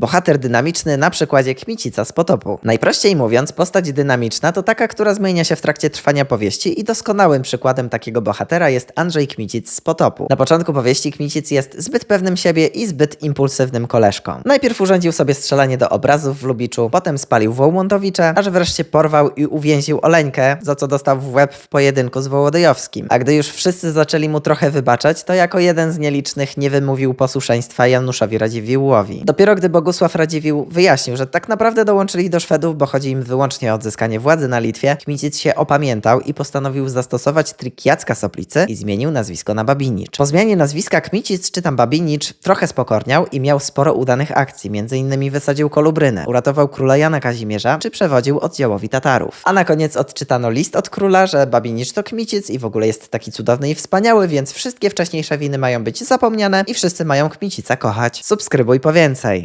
Bohater dynamiczny na przykładzie Kmicica z potopu. Najprościej mówiąc, postać dynamiczna to taka, która zmienia się w trakcie trwania powieści i doskonałym przykładem takiego bohatera jest Andrzej Kmicic z potopu. Na początku powieści Kmicic jest zbyt pewnym siebie i zbyt impulsywnym koleżką. Najpierw urządził sobie strzelanie do obrazów w Lubiczu, potem spalił Wołmontowicze, aż wreszcie porwał i uwięził Oleńkę, za co dostał w łeb w pojedynku z Wołodyjowskim. A gdy już wszyscy zaczęli mu trochę wybaczać, to jako jeden z nielicznych nie wymówił posłuszeństwa Januszowi Radziwiłłowi. Dopiero gdy Bogusław Radziwiłł wyjaśnił, że tak naprawdę dołączyli do Szwedów, bo chodzi im wyłącznie o odzyskanie władzy na Litwie, Kmicic się opamiętał i postanowił zastosować trik Jacka Soplicy i zmienił nazwisko na Babinicz. Po zmianie nazwiska Kmicic, czy tam Babinicz, trochę spokorniał i miał sporo udanych akcji, m.in. wysadził Kolubrynę, uratował króla Jana Kazimierza, czy przewodził oddziałowi Tatarów. A na koniec odczytano list od króla, że Babinicz to Kmicic i w ogóle jest taki cudowny i wspaniały, więc wszystkie wcześniejsze winy mają być zapomniane i wszyscy mają Kmicica kochać. Subskrybuj po więcej.